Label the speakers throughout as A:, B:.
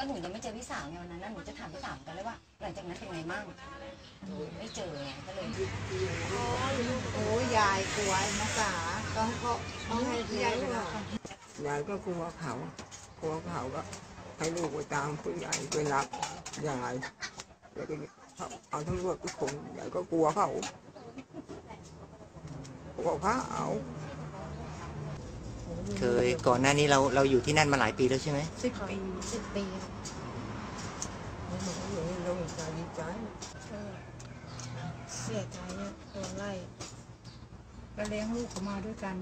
A: ก็หนูยังไม่เจอพี่สาวไงวันนั้นนะหนูจะถามพี่สาวกันเลยว่า หลังจากนั้นเป็นไงมั่งไม่เจอไงก็เลย
B: โอ้ยยายกลัวนะสาต้องเขาต้องให้ยายไปรับ
C: ยายก็กลัวเขากลัวเขาก็ให้ลูกไปตามผู้ใหญ่ไปรับยายแล้วก็เอาตำรวจไปข่มยายก็กลัวเขากลัวพระเอา
D: เคยก่อนหน้านี้เราเราอยู่ที่นั่นมาหลายปีแล้วใช่ไหม
B: สิบปี
A: สิบปี
C: อย่างนี้เราใจดีใจ
B: เสียใจเนี่ยโดนไล่ก็เลี้ยงลูกเขามาด้วยกัน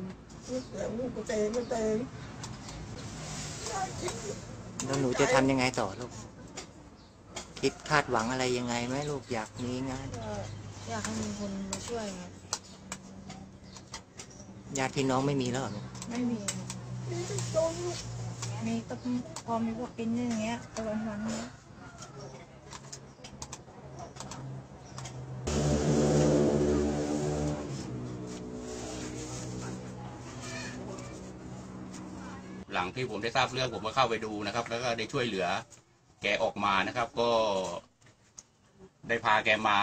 C: แต่ลูกก็เตะก็เตะ
D: แล้วหนูจะทำยังไงต่อลูก คิดคาดหวังอะไรยังไงไหมลูกอยากมีงาน
B: ก็อยากให้มีคนมาช่วยครับ
D: ญาติพี่น้องไม่มีแล้วเหรอลูก
B: ไม่มีครับมีก็พอมีพวกปิ้นอย่างเงี้ยตะวันวันเนี้ย
E: หลังที่ผมได้ทราบเรื่องผมก็เข้าไปดูนะครับ แล้วก็ได้ช่วยเหลือ แกออกมานะครับ ก็ ได้พาแกมา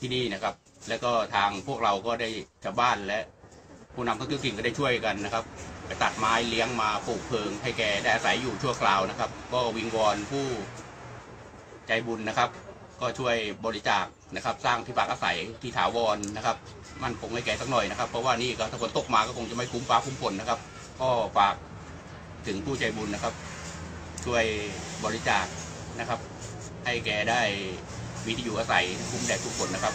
E: ที่นี่นะครับ แล้วก็ทางพวกเราก็ได้ชาวบ้านและ ผู้นำท้องถิ่นก็ได้ช่วยกันนะครับไปตัดไม้เลี้ยงมาปลูกเพลิง ให้แกได้อาศัยอยู่ชั่วคราวนะครับ ก็วิงวอนผู้ใจบุญนะครับ ก็ช่วยบริจาคนะครับ สร้างที่พักอาศัยที่ถาวรนะครับ มั่นคงให้แกสักหน่อยนะครับ เพราะว่านี่ก็ถ้าฝนตกมาก็คงจะไม่คุ้มฟ้าคุ้มฝนนะครับ ก็ฝากถึงผู้ใจบุญนะครับ ช่วยบริจาคนะครับ ให้แกได้มีที่อยู่อาศัยคุ้มแดดทุกคนนะครับ